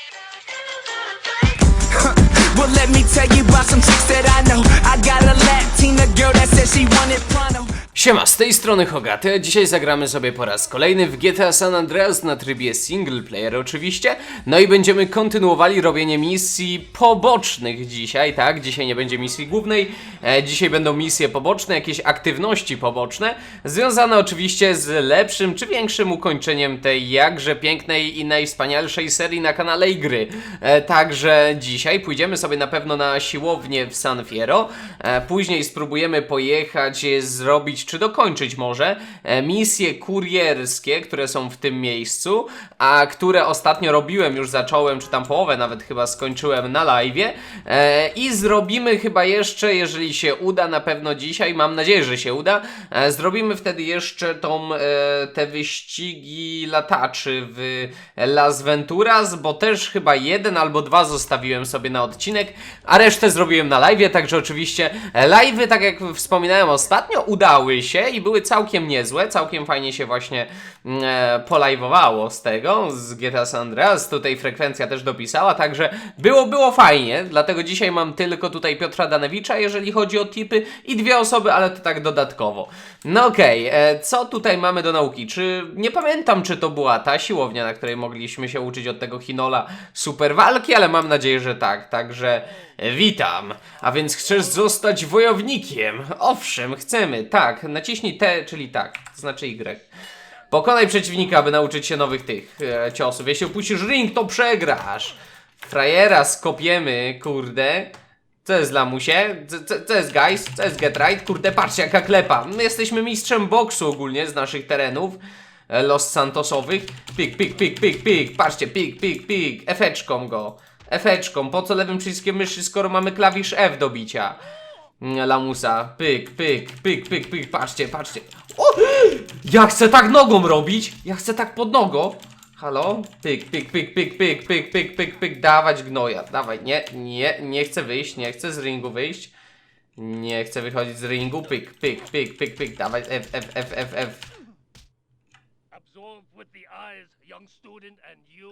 Well, let me tell you about some chicks that I know. I got a Latina girl that said she wanted pronto. Siema, z tej strony Hogaty, dzisiaj zagramy sobie po raz kolejny w GTA San Andreas na trybie single player oczywiście. No i będziemy kontynuowali robienie misji pobocznych dzisiaj, tak? Dzisiaj nie będzie misji głównej, e, dzisiaj będą misje poboczne, jakieś aktywności poboczne, związane oczywiście z lepszym czy większym ukończeniem tej jakże pięknej i najwspanialszej serii na kanale i gry. E, także dzisiaj pójdziemy sobie na pewno na siłownię w San Fierro, e, później spróbujemy pojechać, e, zrobić czy dokończyć może e, misje kurierskie, które są w tym miejscu, a które ostatnio robiłem, już zacząłem, czy tam połowę nawet chyba skończyłem na live. E, I zrobimy chyba jeszcze, jeżeli się uda, na pewno dzisiaj, mam nadzieję, że się uda, e, zrobimy wtedy jeszcze tą, te wyścigi lataczy w Las Venturas, bo też chyba jeden albo dwa zostawiłem sobie na odcinek, a resztę zrobiłem na live, także oczywiście live'y, tak jak wspominałem ostatnio, udały się i były całkiem niezłe, całkiem fajnie się właśnie mm, e, polajwowało z tego, z GTA San Andreas, tutaj frekwencja też dopisała, także było, było fajnie, dlatego dzisiaj mam tylko tutaj Piotra Danewicza, jeżeli chodzi o tipy i dwie osoby, ale to tak dodatkowo. No okej, e, co tutaj mamy do nauki? Czy, nie pamiętam czy to była ta siłownia, na której mogliśmy się uczyć od tego Hinola super walki, ale mam nadzieję, że tak, także witam. A więc chcesz zostać wojownikiem? Owszem, chcemy, tak, naciśnij T, czyli tak, to znaczy Y. Pokonaj przeciwnika, aby nauczyć się nowych tych e, ciosów. Jeśli opuścisz ring, to przegrasz. Frajera skopiemy, kurde. Co jest lamusie? Co, co, co jest guys? Co jest get right? Kurde, patrzcie jaka klepa. My jesteśmy mistrzem boksu ogólnie z naszych terenów. e, Los Santosowych. Pik, pik, pik, pik, pik. Patrzcie, pik, pik, pik. Efeczką go. Efeczką. Po co lewym przyciskiem myszy, skoro mamy klawisz F do bicia? Mm, Lamusa. Pyk, pyk, pyk, pyk, pyk. Patrzcie, patrzcie. O! Ja chcę tak nogą robić! Ja chcę tak pod nogą. Halo? Pyk, pyk, pyk, pyk, pyk, pyk, pyk, pyk, pyk, dawać gnoja. Dawaj, nie, nie, nie chcę wyjść, nie chcę z ringu wyjść. Nie chcę wychodzić z ringu. Pyk, pyk, pyk, pyk, pyk, dawaj, F, F, F, F, F.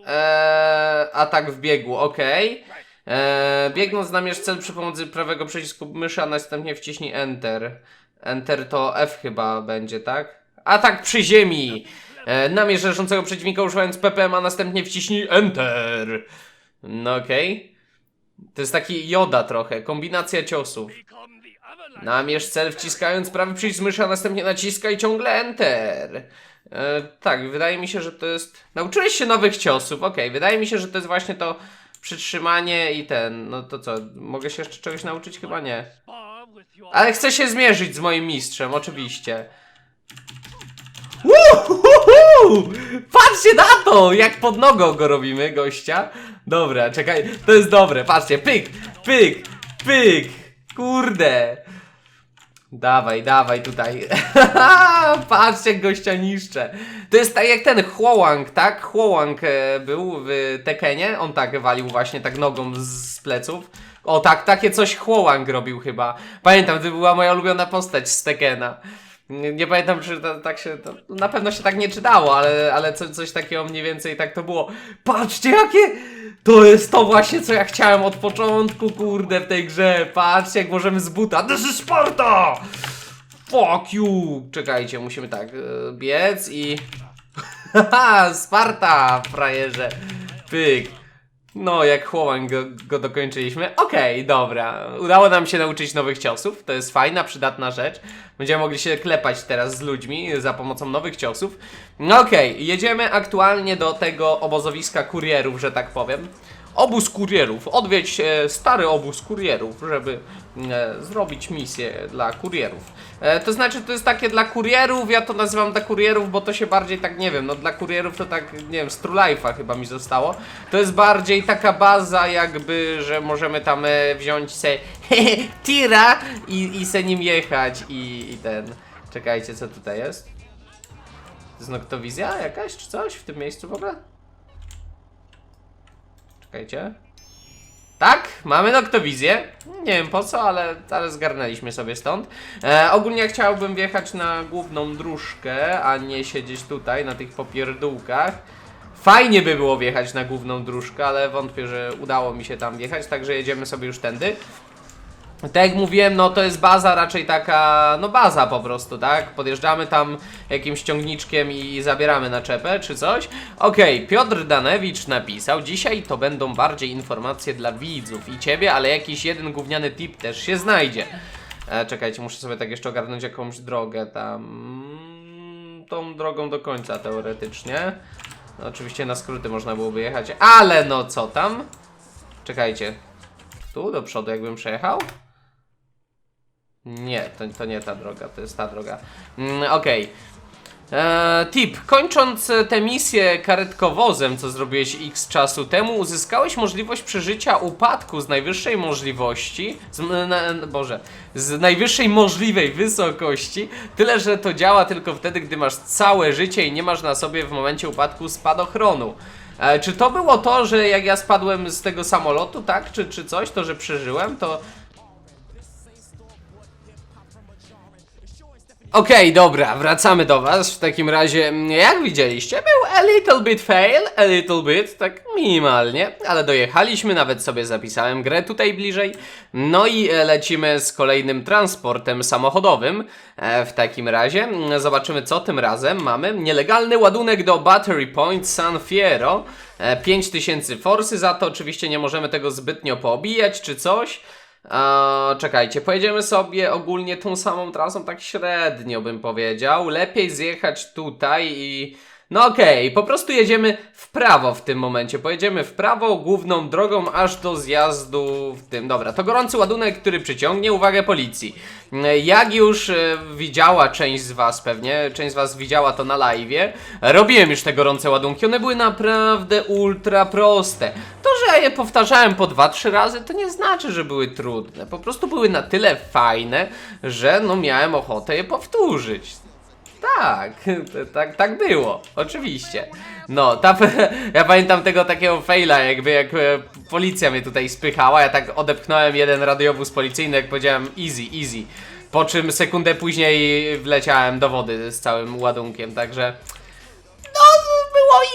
Eee, atak w biegu, okej. Eee, biegnąc namierz cel przy pomocy prawego przycisku myszy, a następnie wciśnij Enter. Enter to F chyba będzie, tak? Atak przy ziemi! Eee, namierz leżącego przeciwnika używając PPM, a następnie wciśnij Enter. No okej. To jest taki joda trochę, kombinacja ciosów. Namierz cel wciskając prawy przycisk myszy, a następnie naciskaj ciągle Enter. E, tak, wydaje mi się, że to jest... Nauczyłeś się nowych ciosów, okej. Wydaje mi się, że to jest właśnie to przytrzymanie i ten... No to co, mogę się jeszcze czegoś nauczyć? Chyba nie. Ale chcę się zmierzyć z moim mistrzem, oczywiście. Uhuhu! Patrzcie na to! Jak pod nogą go robimy, gościa. Dobra, czekaj, to jest dobre, patrzcie, pyk, pyk, pyk, kurde. Dawaj, dawaj tutaj. Patrzcie, gościa niszczę. To jest tak jak ten Hwołang, tak? Hwołang e, był w Tekenie. On tak walił właśnie tak nogą z pleców. O tak, takie coś Hwołang robił chyba. Pamiętam, to była moja ulubiona postać z Tekena. Nie, nie pamiętam, czy tak się. To, na pewno się tak nie czytało, ale, ale co, coś takiego mniej więcej tak to było. Patrzcie, jakie. To jest to właśnie, co ja chciałem od początku, kurde, w tej grze. Patrzcie, jak możemy z buta. This is Sparta! Fuck you! Czekajcie, musimy tak e, biec i. Haha, Sparta, frajerze. Pyk. No, jak chłopak go, go dokończyliśmy. Okej, dobra. Udało nam się nauczyć nowych ciosów. To jest fajna, przydatna rzecz. Będziemy mogli się klepać teraz z ludźmi za pomocą nowych ciosów. No okej, jedziemy aktualnie do tego obozowiska kurierów, że tak powiem. Obóz kurierów. Odwiedź e, stary obóz kurierów, żeby e, zrobić misję dla kurierów. E, to znaczy, to jest takie dla kurierów, ja to nazywam dla kurierów, bo to się bardziej tak, nie wiem, no dla kurierów to tak, nie wiem, z True Life'a chyba mi zostało. To jest bardziej taka baza jakby, że możemy tam e, wziąć se tira i, i se nim jechać i, i ten... Czekajcie, co tutaj jest? To jest noktowizja jakaś, czy coś w tym miejscu w ogóle? Czekajcie. Tak, mamy noktowizję. Nie wiem po co, ale, zgarnęliśmy sobie stąd. E, ogólnie chciałbym wjechać na główną dróżkę, a nie siedzieć tutaj na tych popierdółkach. Fajnie by było wjechać na główną dróżkę, ale wątpię, że udało mi się tam wjechać, także jedziemy sobie już tędy. Tak jak mówiłem, no to jest baza raczej taka, no baza po prostu, tak? Podjeżdżamy tam jakimś ciągniczkiem i zabieramy naczepę czy coś. Okej, Piotr Danewicz napisał, dzisiaj to będą bardziej informacje dla widzów i ciebie, ale jakiś jeden gówniany tip też się znajdzie. E, czekajcie, muszę sobie tak jeszcze ogarnąć jakąś drogę tam, tą drogą do końca teoretycznie. No, oczywiście na skróty można byłoby jechać, ale no co tam? Czekajcie, tu do przodu jakbym przejechał? Nie, to, to nie ta droga, to jest ta droga. Mm, Okej. Eee, tip. Kończąc e, tę misję karetkowozem, co zrobiłeś x czasu temu, uzyskałeś możliwość przeżycia upadku z najwyższej możliwości, z, na, Boże, z najwyższej możliwej wysokości, tyle, że to działa tylko wtedy, gdy masz całe życie i nie masz na sobie w momencie upadku spadochronu. E, czy to było to, że jak ja spadłem z tego samolotu, tak, czy, czy coś, to że przeżyłem, to Okej, dobra, wracamy do was. W takim razie, mm, jak widzieliście, był a little bit fail, a little bit, tak minimalnie, ale dojechaliśmy, nawet sobie zapisałem grę tutaj bliżej. No i e, lecimy z kolejnym transportem samochodowym. E, w takim razie, mm, zobaczymy co tym razem mamy. Nielegalny ładunek do Battery Point San Fierro. E, 5000 forsy za to, oczywiście nie możemy tego zbytnio poobijać czy coś. A, czekajcie, pojedziemy sobie ogólnie tą samą trasą, tak średnio bym powiedział. Lepiej zjechać tutaj i. No okej, po prostu jedziemy w prawo w tym momencie. Pojedziemy w prawo główną drogą aż do zjazdu w tym. Dobra, to gorący ładunek, który przyciągnie uwagę policji. Jak już e, widziała część z Was pewnie, część z Was widziała to na live, robiłem już te gorące ładunki, one były naprawdę ultra proste. To, że ja je powtarzałem po 2-3 razy, to nie znaczy, że były trudne. Po prostu były na tyle fajne, że no miałem ochotę je powtórzyć. Tak, tak, tak było, oczywiście. No, ta, ja pamiętam tego takiego faila, jakby jak e, policja mnie tutaj spychała, ja tak odepchnąłem jeden radiowóz policyjny, jak powiedziałem easy, easy. Po czym sekundę później wleciałem do wody z całym ładunkiem, także no,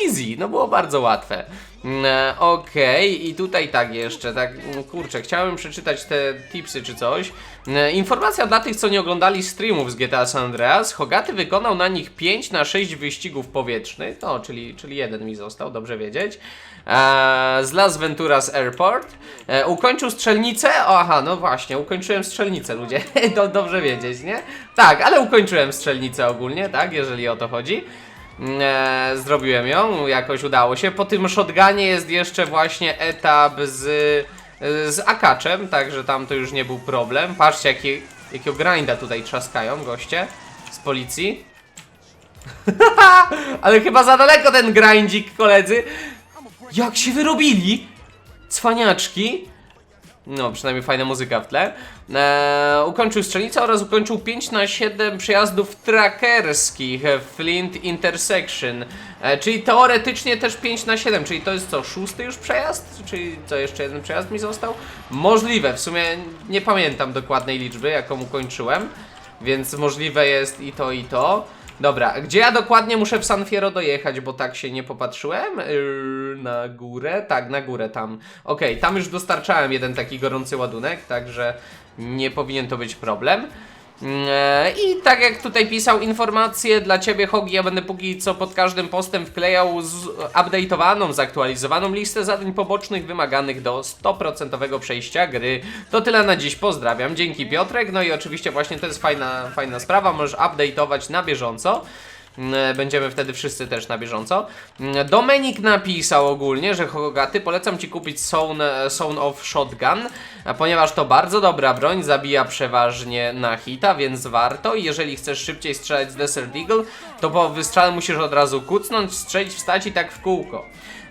easy, no było bardzo łatwe. Mm, e, Okej, i tutaj tak jeszcze, tak, mm, kurczę, chciałem przeczytać te tipsy czy coś. E, Informacja dla tych, co nie oglądali streamów z GTA San Andreas. Hogaty wykonał na nich 5 na 6 wyścigów powietrznych, no, czyli, czyli jeden mi został, dobrze wiedzieć. E, z Las Venturas Airport. E, ukończył strzelnicę, o, aha, no właśnie, ukończyłem strzelnicę, ludzie, Do, dobrze wiedzieć, nie? Tak, ale ukończyłem strzelnicę ogólnie, tak, jeżeli o to chodzi. E, zrobiłem ją, jakoś udało się. Po tym shotgunie jest jeszcze właśnie etap z, z akaczem, także tam to już nie był problem. Patrzcie, jaki, jakiego grinda tutaj trzaskają goście z policji. Ale chyba za daleko ten grindzik, koledzy. Jak się wyrobili? Cwaniaczki. No, przynajmniej fajna muzyka w tle. Eee, ukończył strzelnicę oraz ukończył 5 na 7 przejazdów trackerskich w Flint Intersection. E, czyli teoretycznie też 5 na 7, czyli to jest co, szósty już przejazd? Czyli co, jeszcze jeden przejazd mi został? Możliwe, w sumie nie pamiętam dokładnej liczby, jaką ukończyłem. Więc możliwe jest i to, i to. Dobra, gdzie ja dokładnie muszę w San Fierro dojechać, bo tak się nie popatrzyłem? Yy, na górę? Tak, na górę tam. Okej, tam już dostarczałem jeden taki gorący ładunek, także nie powinien to być problem. Yy, I tak jak tutaj pisał informacje dla Ciebie, Hogi, ja będę póki co pod każdym postem wklejał update'owaną, zaktualizowaną listę zadań pobocznych wymaganych do 100% przejścia gry. To tyle na dziś, pozdrawiam. Dzięki Piotrek, no i oczywiście właśnie to jest fajna, fajna sprawa, możesz update'ować na bieżąco. Mm, Będziemy wtedy wszyscy też na bieżąco. Mm, Domenik napisał ogólnie, że Hogaty polecam Ci kupić Sound, of Shotgun, ponieważ to bardzo dobra broń, zabija przeważnie na hita, więc warto. I jeżeli chcesz szybciej strzelać z Desert Eagle, to po wystrzale musisz od razu kucnąć, strzelić, wstać i tak w kółko.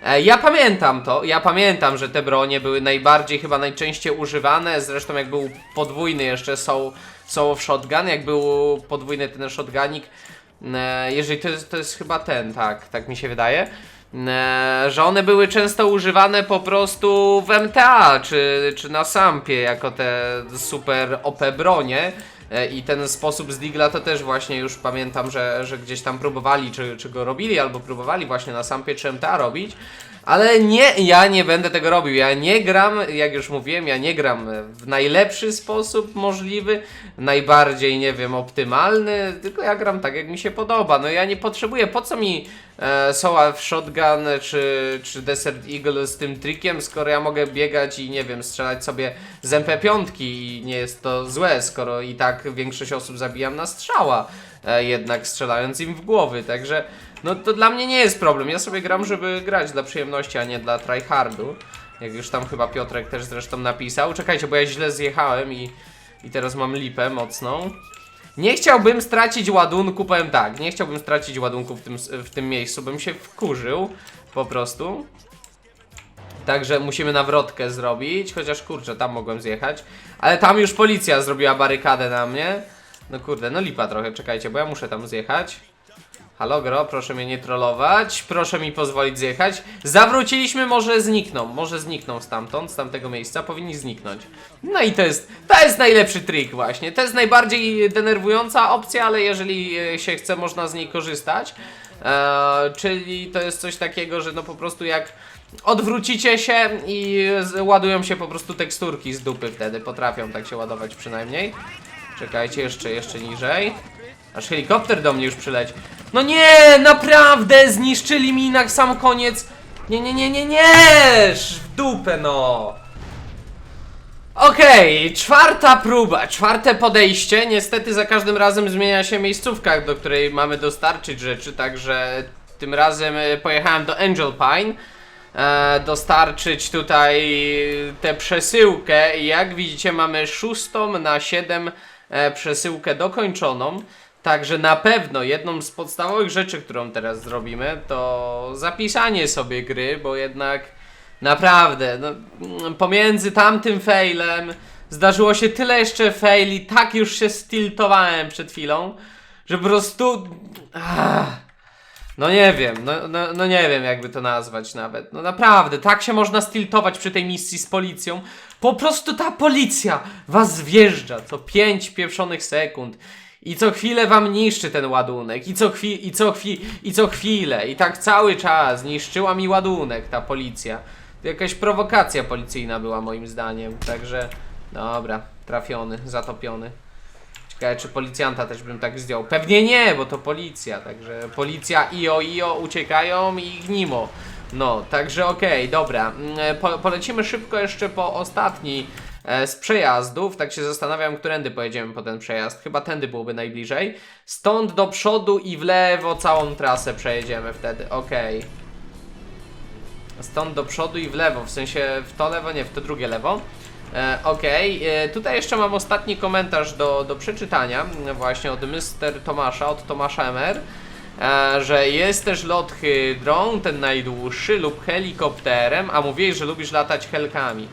E, Ja pamiętam to, ja pamiętam, że te bronie były najbardziej, chyba najczęściej używane, zresztą jak był podwójny jeszcze Soul, Soul of Shotgun, jak był podwójny ten shotgunik, E, jeżeli to jest, to jest chyba ten, tak, tak mi się wydaje. E, że one były często używane po prostu w MTA czy, czy na Sampie jako te super OP bronie. E, I ten sposób z Digla to też właśnie już pamiętam, że, że gdzieś tam próbowali, czy, czy go robili, albo próbowali właśnie na sampie czy MTA robić. Ale nie, ja nie będę tego robił. Ja nie gram, jak już mówiłem, ja nie gram w najlepszy sposób możliwy, najbardziej, nie wiem, optymalny, tylko ja gram tak, jak mi się podoba. No ja nie potrzebuję, po co mi e, Soul Shotgun czy, czy Desert Eagle z tym trikiem, skoro ja mogę biegać i nie wiem, strzelać sobie z MP5 i nie jest to złe, skoro i tak większość osób zabijam na strzała, e, jednak strzelając im w głowy, także no to dla mnie nie jest problem. Ja sobie gram, żeby grać dla przyjemności, a nie dla tryhardu. Jak już tam chyba Piotrek też zresztą napisał. Czekajcie, bo ja źle zjechałem i, i teraz mam lipę mocną. Nie chciałbym stracić ładunku, powiem tak, nie chciałbym stracić ładunku w tym, w tym miejscu, bym się wkurzył po prostu. Także musimy nawrotkę zrobić, chociaż kurczę, tam mogłem zjechać. Ale tam już policja zrobiła barykadę na mnie. No kurde, no lipa trochę, czekajcie, bo ja muszę tam zjechać. Halo Gro, proszę mnie nie trollować, proszę mi pozwolić zjechać. Zawróciliśmy, może znikną, może znikną stamtąd, z tamtego miejsca, powinni zniknąć. No i to jest, to jest najlepszy trik właśnie, to jest najbardziej denerwująca opcja, ale jeżeli e, się chce, można z niej korzystać. Eee, czyli to jest coś takiego, że no po prostu jak odwrócicie się i ładują się po prostu teksturki z dupy wtedy, potrafią tak się ładować przynajmniej. Czekajcie, jeszcze, jeszcze niżej. Aż helikopter do mnie już przyleci. No nie, naprawdę, zniszczyli mi na sam koniec. Nie, nie, nie, nie, nie, w dupę no. Okej, czwarta próba, czwarte podejście. Niestety za każdym razem zmienia się miejscówka, do której mamy dostarczyć rzeczy, także tym razem e, pojechałem do Angel Pine. E, dostarczyć tutaj tę przesyłkę jak widzicie mamy szóstą na 7 e, przesyłkę dokończoną. Także na pewno jedną z podstawowych rzeczy, którą teraz zrobimy, to zapisanie sobie gry, bo jednak naprawdę, no, mm, pomiędzy tamtym failem zdarzyło się tyle jeszcze faili, tak już się stiltowałem przed chwilą, że po prostu... Ah, no nie wiem, no, no, no nie wiem jakby to nazwać nawet. No naprawdę, tak się można stiltować przy tej misji z policją. Po prostu ta policja was wjeżdża co 5 pieprzonych sekund. I co chwilę wam niszczy ten ładunek. I co, chwi- i, co chwi- I co chwilę. I tak cały czas niszczyła mi ładunek ta policja. To jakaś prowokacja policyjna była moim zdaniem. Także, dobra, trafiony, zatopiony. Ciekawe, czy policjanta też bym tak zdjął. Pewnie nie, bo to policja, także policja io io uciekają i gnimo. No, także okej, dobra. Mm, e, Po, polecimy szybko jeszcze po ostatni z przejazdów. Tak się zastanawiam, którędy pojedziemy po ten przejazd. Chyba tędy byłoby najbliżej. Stąd do przodu i w lewo całą trasę przejedziemy wtedy. Okej. Stąd do przodu i w lewo, w sensie w to lewo, nie, w to drugie lewo. E, Okej, e, tutaj jeszcze mam ostatni komentarz do, do przeczytania, właśnie od Mr. Tomasza, od Tomasza MR, e, że jest też lot hydrą, ten najdłuższy, lub helikopterem, a mówiłeś, że lubisz latać helkami.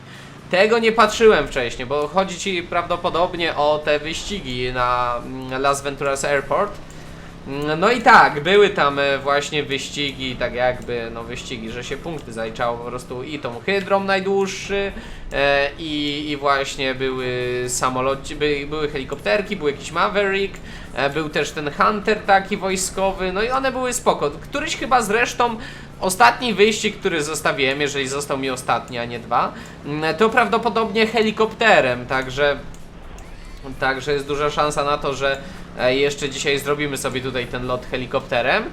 Tego nie patrzyłem wcześniej, bo chodzi ci prawdopodobnie o te wyścigi na mm, Las Venturas Airport. No i tak, były tam e, właśnie wyścigi, tak jakby, no wyścigi, że się punkty zaliczało po prostu i tą hydrą najdłuższy e, i, i właśnie były samoloty, by, były helikopterki, był jakiś Maverick, e, był też ten Hunter taki wojskowy, no i one były spoko. Któryś chyba zresztą ostatni wyścig, który zostawiłem, jeżeli został mi ostatni, a nie dwa, mm, to prawdopodobnie helikopterem, także Także jest duża szansa na to, że e, jeszcze dzisiaj zrobimy sobie tutaj ten lot helikopterem.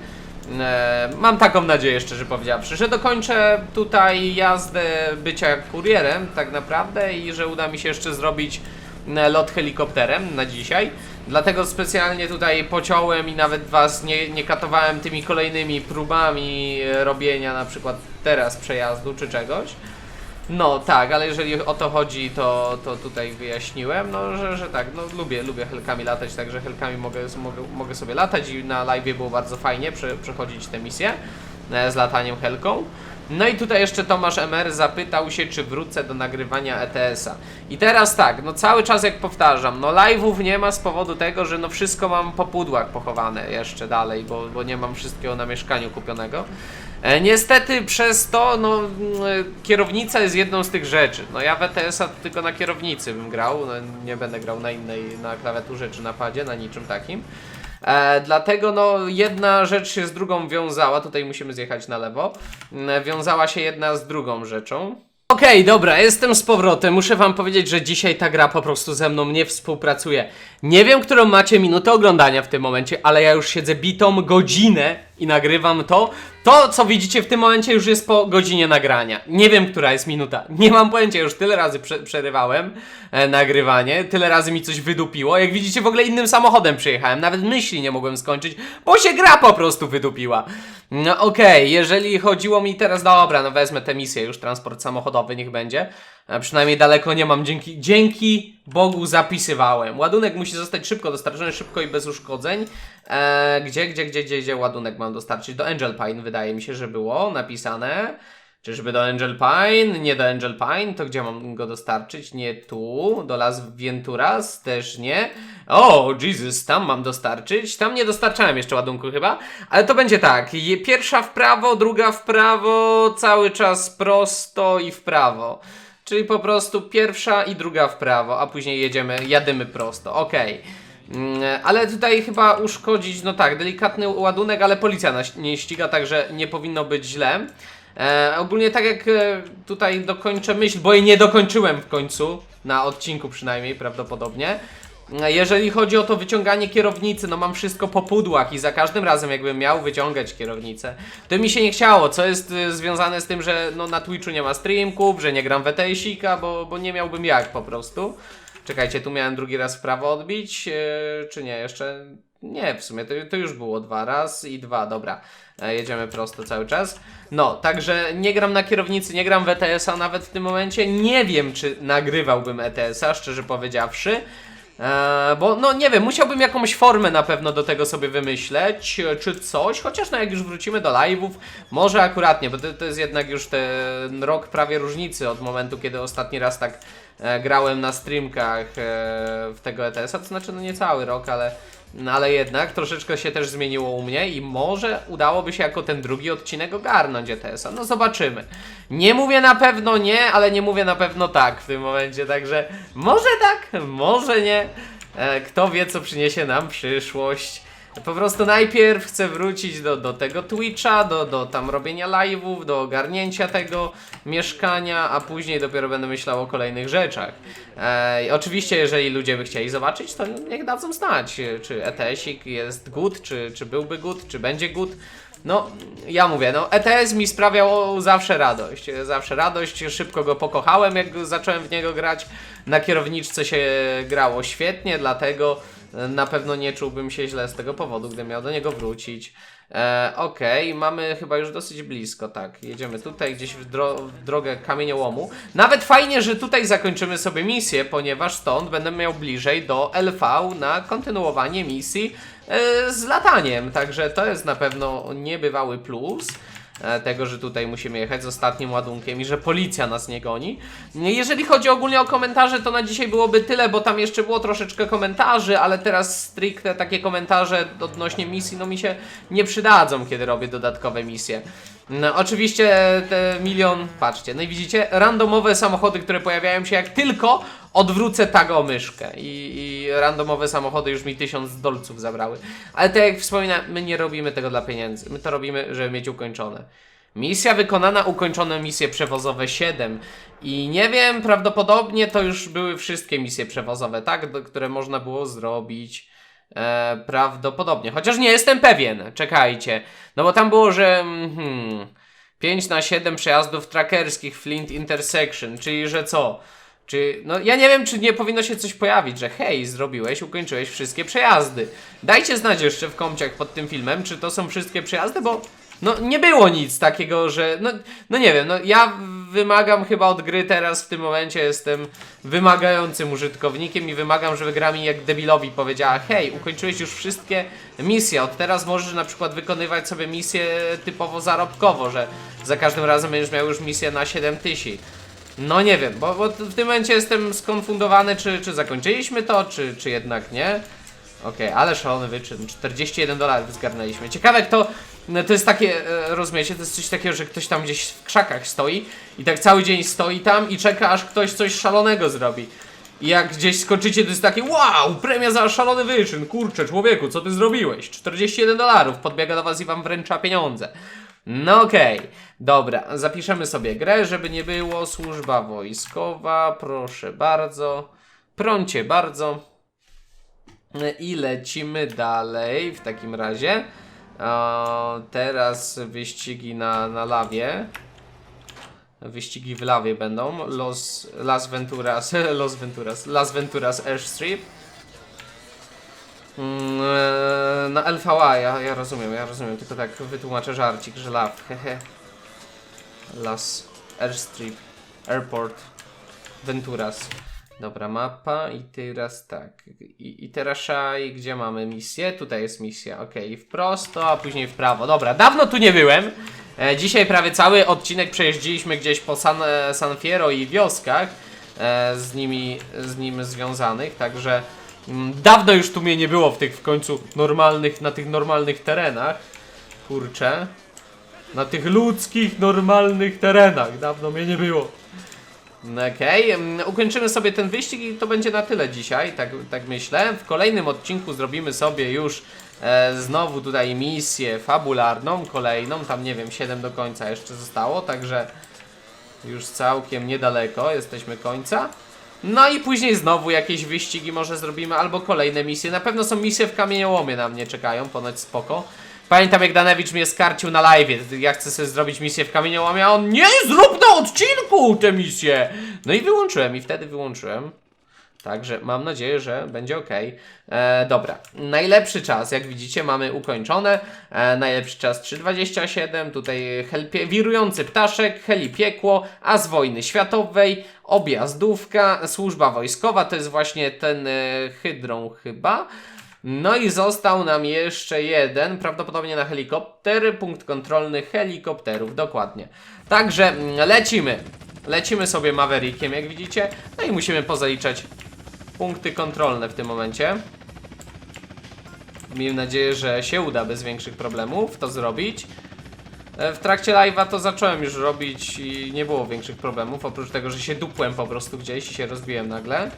E, Mam taką nadzieję, szczerze powiedziawszy, że dokończę tutaj jazdę bycia kurierem, tak naprawdę, i że uda mi się jeszcze zrobić e, lot helikopterem na dzisiaj. Dlatego specjalnie tutaj pociąłem i nawet was nie, nie katowałem tymi kolejnymi próbami robienia na przykład teraz przejazdu czy czegoś. No tak, ale jeżeli o to chodzi, to, to tutaj wyjaśniłem, no że, że tak, no lubię, lubię helkami latać, także helkami mogę, mogę, mogę sobie latać i na live było bardzo fajnie prze, przechodzić tę misję e, z lataniem helką. No i tutaj jeszcze Tomasz MR zapytał się, czy wrócę do nagrywania ETS-a. I teraz tak, no cały czas jak powtarzam, no live'ów nie ma z powodu tego, że no wszystko mam po pudłach pochowane jeszcze dalej, bo, bo nie mam wszystkiego na mieszkaniu kupionego. E, niestety przez to, no, e, kierownica jest jedną z tych rzeczy. No ja WTS-a tylko na kierownicy bym grał, no, nie będę grał na innej, na klawiaturze czy na padzie, na niczym takim. E, dlatego no jedna rzecz się z drugą wiązała, tutaj musimy zjechać na lewo, Mm, wiązała się jedna z drugą rzeczą. Okej, dobra, jestem z powrotem. Muszę wam powiedzieć, że dzisiaj ta gra po prostu ze mną nie współpracuje. Nie wiem, którą macie minutę oglądania w tym momencie, ale ja już siedzę bitą godzinę i nagrywam to. To, co widzicie w tym momencie, już jest po godzinie nagrania. Nie wiem, która jest minuta. Nie mam pojęcia, już tyle razy prze przerywałem e, nagrywanie, tyle razy mi coś wydupiło. Jak widzicie, w ogóle innym samochodem przyjechałem. Nawet myśli nie mogłem skończyć, bo się gra po prostu wydupiła. No okej, jeżeli chodziło mi teraz, dobra, no wezmę tę misję, już transport samochodowy niech będzie. A przynajmniej daleko nie mam, dzięki, dzięki Bogu zapisywałem. Ładunek musi zostać szybko dostarczony, szybko i bez uszkodzeń. Eee, gdzie, gdzie, gdzie, gdzie, gdzie ładunek mam dostarczyć? Do Angel Pine wydaje mi się, że było napisane. Czyżby do Angel Pine? Nie do Angel Pine, to gdzie mam go dostarczyć? Nie tu, do Las Venturas też nie. O, Jesus, tam mam dostarczyć. Tam nie dostarczałem jeszcze ładunku chyba, ale to będzie tak. Pierwsza w prawo, druga w prawo, cały czas prosto i w prawo. Czyli po prostu pierwsza i druga w prawo, a później jedziemy, jadymy prosto. Okej. Mm, Ale tutaj chyba uszkodzić, no tak, delikatny ładunek, ale policja nas nie ściga, także nie powinno być źle. E, ogólnie tak jak e, tutaj dokończę myśl, bo jej nie dokończyłem w końcu, na odcinku przynajmniej prawdopodobnie. Jeżeli chodzi o to wyciąganie kierownicy, no mam wszystko po pudłach i za każdym razem jakbym miał wyciągać kierownicę, to mi się nie chciało, co jest e, związane z tym, że no na Twitchu nie ma streamków, że nie gram w ETS-ika, bo, bo nie miałbym jak po prostu. Czekajcie, tu miałem drugi raz w prawo odbić, e, czy nie? Jeszcze nie, w sumie to, to już było dwa raz i dwa, dobra. E, jedziemy prosto cały czas. No, także nie gram na kierownicy, nie gram w ETS-a nawet w tym momencie. Nie wiem, czy nagrywałbym ETS-a, szczerze powiedziawszy. E, bo no nie wiem, musiałbym jakąś formę na pewno do tego sobie wymyśleć, e, czy coś, chociaż no jak już wrócimy do live'ów, może akuratnie, bo to, to jest jednak już ten rok prawie różnicy od momentu, kiedy ostatni raz tak e, grałem na streamkach e, w tego ETS-a, to znaczy no nie cały rok, ale, no, ale jednak troszeczkę się też zmieniło u mnie i może udałoby się jako ten drugi odcinek ogarnąć ETS-a, no zobaczymy. Nie mówię na pewno nie, ale nie mówię na pewno tak w tym momencie, także może tak, może nie. E, Kto wie, co przyniesie nam przyszłość. Po prostu najpierw chcę wrócić do, do tego Twitcha, do, do tam robienia live'ów, do ogarnięcia tego mieszkania, a później dopiero będę myślał o kolejnych rzeczach. E, oczywiście, jeżeli ludzie by chcieli zobaczyć, to niech dadzą znać, czy ETS-ik jest good, czy, czy byłby good, czy będzie good. No, ja mówię, no ETS mi sprawiał zawsze radość, zawsze radość, szybko go pokochałem, jak zacząłem w niego grać. Na kierowniczce się grało świetnie, dlatego na pewno nie czułbym się źle z tego powodu, gdybym miał do niego wrócić. E, Okej, mamy chyba już dosyć blisko, tak. Jedziemy tutaj gdzieś w, dro w drogę kamieniołomu. Nawet fajnie, że tutaj zakończymy sobie misję, ponieważ stąd będę miał bliżej do LV na kontynuowanie misji e, z lataniem. Także to jest na pewno niebywały plus tego, że tutaj musimy jechać z ostatnim ładunkiem i że policja nas nie goni. Jeżeli chodzi ogólnie o komentarze, to na dzisiaj byłoby tyle, bo tam jeszcze było troszeczkę komentarzy, ale teraz stricte takie komentarze odnośnie misji, no mi się nie przydadzą, kiedy robię dodatkowe misje. No, oczywiście te milion, patrzcie, no i widzicie, randomowe samochody, które pojawiają się jak tylko odwrócę tago myszkę i, i randomowe samochody już mi tysiąc dolców zabrały. Ale tak jak wspominałem, my nie robimy tego dla pieniędzy, my to robimy, żeby mieć ukończone. Misja wykonana, ukończone misje przewozowe 7. I nie wiem, prawdopodobnie to już były wszystkie misje przewozowe, tak? Do, które można było zrobić. E, prawdopodobnie. Chociaż nie jestem pewien. Czekajcie. No bo tam było, że. Hmm, 5 na 7 przejazdów trackerskich Flint Intersection, czyli że co? Czy, no ja nie wiem, czy nie powinno się coś pojawić, że hej, zrobiłeś, ukończyłeś wszystkie przejazdy. Dajcie znać jeszcze w komciach pod tym filmem, czy to są wszystkie przejazdy, bo no nie było nic takiego, że no, no nie wiem, no ja wymagam chyba od gry teraz w tym momencie jestem wymagającym użytkownikiem i wymagam, żeby gra mi jak debilowi powiedziała hej, ukończyłeś już wszystkie misje, od teraz możesz na przykład wykonywać sobie misje typowo zarobkowo, że za każdym razem będziesz miał już misję na 7000. No nie wiem, bo, bo w tym momencie jestem skonfundowany, czy, czy zakończyliśmy to, czy, czy jednak nie. Okej, ale szalony wyczyn. 41 dolarów zgarnęliśmy. Ciekawe kto No to jest takie, e, rozumiecie, to jest coś takiego, że ktoś tam gdzieś w krzakach stoi i tak cały dzień stoi tam i czeka, aż ktoś coś szalonego zrobi. I jak gdzieś skoczycie, to jest takie wow, premia za szalony wyczyn, kurczę, człowieku, co ty zrobiłeś? 41 dolarów, podbiega do was i wam wręcza pieniądze. No okej, dobra, zapiszemy sobie grę, żeby nie było, służba wojskowa, proszę bardzo, prącie bardzo. I lecimy dalej w takim razie. O, teraz wyścigi na, na lawie. Wyścigi w lawie będą. Los, Las Venturas, Los Venturas, Las Venturas Airstrip. Mm, e, na LVA, ja, ja rozumiem, ja rozumiem, tylko tak wytłumaczę żarcik, że law, hehe. Las Airstrip, Airport, Venturas. Dobra, mapa i teraz tak. I, i teraz szaj, gdzie mamy misję? Tutaj jest misja, okej, w prosto, a później w prawo. Dobra, dawno tu nie byłem. E, dzisiaj prawie cały odcinek przejeździliśmy gdzieś po San, e, San Fierro i wioskach e, z nimi, z nim związanych, także dawno już tu mnie nie było w tych w końcu normalnych, na tych normalnych terenach. Kurczę. Na tych ludzkich, normalnych terenach. Dawno mnie nie było. No Okej, mm, ukończymy sobie ten wyścig i to będzie na tyle dzisiaj, tak, tak myślę. W kolejnym odcinku zrobimy sobie już e, znowu tutaj misję fabularną, kolejną, tam nie wiem, 7 do końca jeszcze zostało, także już całkiem niedaleko jesteśmy końca. No i później znowu jakieś wyścigi może zrobimy, albo kolejne misje. Na pewno są misje w kamieniołomie na mnie czekają, ponoć spoko. Pamiętam jak Danewicz mnie skarcił na live, ja chcę sobie zrobić misję w kamieniołomie, a on nie, zrób na odcinku tę misję! No i wyłączyłem, i wtedy wyłączyłem. Także mam nadzieję, że będzie ok. E, dobra, najlepszy czas, jak widzicie, mamy ukończone. E, najlepszy czas 3.27, tutaj helpie, wirujący ptaszek, heli piekło, a z wojny światowej, objazdówka, służba wojskowa, to jest właśnie ten e, hydrą chyba. No i został nam jeszcze jeden, prawdopodobnie na helikoptery, punkt kontrolny helikopterów, dokładnie. Także mm, lecimy. Lecimy sobie Maverickiem, jak widzicie. No i musimy pozaliczać punkty kontrolne w tym momencie. Miejmy nadzieję, że się uda bez większych problemów to zrobić. E, W trakcie live'a to zacząłem już robić i nie było większych problemów, oprócz tego, że się dupłem po prostu gdzieś i się rozbiłem nagle.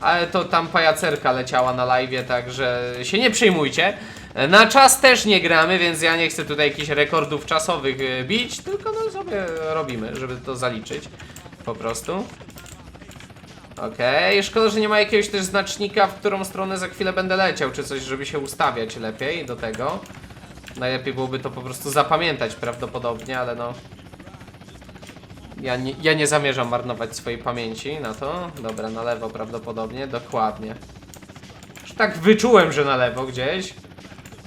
Ale to tam pajacerka leciała na live'ie, także się nie przejmujcie. E, Na czas też nie gramy, więc ja nie chcę tutaj jakichś rekordów czasowych e, bić, tylko no sobie robimy, żeby to zaliczyć. Po prostu. Okej, szkoda, że nie ma jakiegoś też znacznika, w którą stronę za chwilę będę leciał, czy coś, żeby się ustawiać lepiej do tego. Najlepiej byłoby to po prostu zapamiętać prawdopodobnie, ale no... Ja nie, ja nie zamierzam marnować swojej pamięci na to. Dobra, na lewo prawdopodobnie, dokładnie. Już tak wyczułem, że na lewo gdzieś.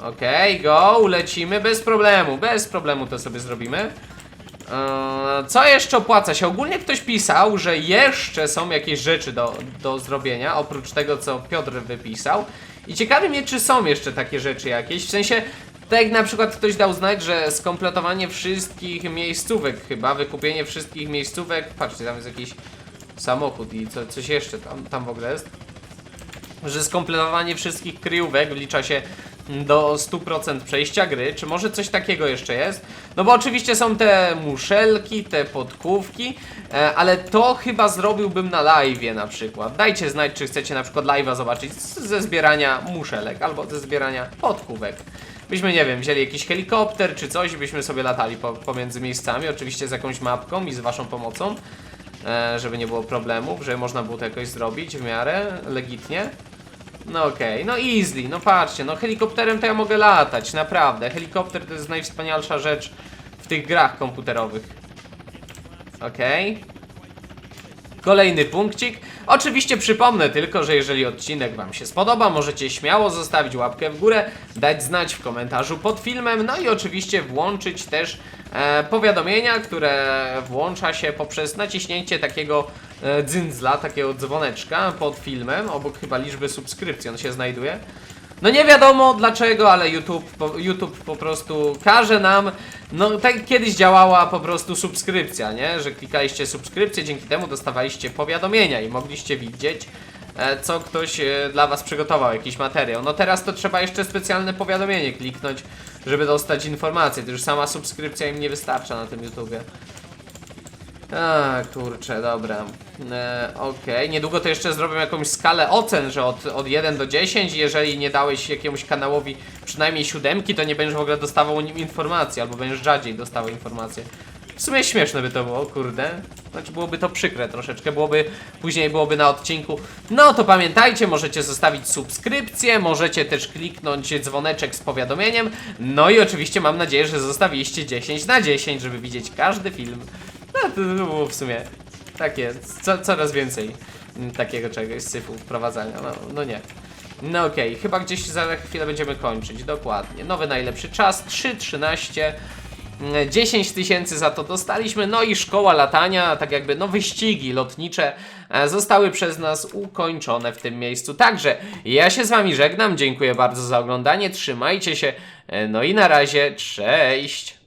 Okej, go, lecimy bez problemu, bez problemu to sobie zrobimy. Eee, Co jeszcze opłaca się? Ogólnie ktoś pisał, że jeszcze są jakieś rzeczy do, do zrobienia, oprócz tego, co Piotr wypisał. I ciekawi mnie, czy są jeszcze takie rzeczy jakieś, w sensie, tak jak na przykład ktoś dał znać, że skompletowanie wszystkich miejscówek chyba, wykupienie wszystkich miejscówek, patrzcie, tam jest jakiś samochód i co, coś jeszcze tam, tam w ogóle jest że skompletowanie wszystkich kryjówek wlicza się do 100% przejścia gry, czy może coś takiego jeszcze jest? No bo oczywiście są te muszelki, te podkówki, e, ale to chyba zrobiłbym na live'ie na przykład. Dajcie znać, czy chcecie na przykład live'a zobaczyć ze zbierania muszelek albo ze zbierania podkówek. Byśmy, nie wiem, wzięli jakiś helikopter czy coś, byśmy sobie latali po, pomiędzy miejscami, oczywiście z jakąś mapką i z waszą pomocą, e, żeby nie było problemów, żeby można było to jakoś zrobić w miarę legitnie. No okej, no easy, no patrzcie, no helikopterem to ja mogę latać, naprawdę. Helikopter to jest najwspanialsza rzecz tych grach komputerowych. Okej. Kolejny punkcik. Oczywiście przypomnę tylko, że jeżeli odcinek Wam się spodoba, możecie śmiało zostawić łapkę w górę, dać znać w komentarzu pod filmem, no i oczywiście włączyć też e, powiadomienia, które włącza się poprzez naciśnięcie takiego e, dzyndzla, takiego dzwoneczka pod filmem, obok chyba liczby subskrypcji on się znajduje. No nie wiadomo dlaczego, ale YouTube po, YouTube po prostu każe nam, no tak kiedyś działała po prostu subskrypcja, nie? Że klikaliście subskrypcję, dzięki temu dostawaliście powiadomienia i mogliście widzieć, e, co ktoś e, dla was przygotował, jakiś materiał. No teraz to trzeba jeszcze specjalne powiadomienie kliknąć, żeby dostać informacje. To już sama subskrypcja im nie wystarcza na tym YouTubie. A, kurczę, dobra. E, Okej, niedługo to jeszcze zrobię jakąś skalę ocen, że od, od 1 do 10, jeżeli nie dałeś jakiemuś kanałowi przynajmniej siódemki, to nie będziesz w ogóle dostawał o nim informacji, albo będziesz rzadziej dostawał informacje. W sumie śmieszne by to było, kurde. Znaczy byłoby to przykre troszeczkę, byłoby, później byłoby na odcinku. No to pamiętajcie, możecie zostawić subskrypcję, możecie też kliknąć dzwoneczek z powiadomieniem. No i oczywiście mam nadzieję, że zostawiliście 10 na 10, żeby widzieć każdy film. To było w sumie takie, co, coraz więcej mm, takiego czegoś syfu wprowadzania, no, no nie. No okej, chyba gdzieś za chwilę będziemy kończyć, dokładnie. Nowy najlepszy czas, 3.13. Mm, 10 tysięcy za to dostaliśmy, no i szkoła latania, tak jakby no wyścigi lotnicze e, zostały przez nas ukończone w tym miejscu. Także ja się z wami żegnam, dziękuję bardzo za oglądanie, trzymajcie się, e, no i na razie, cześć!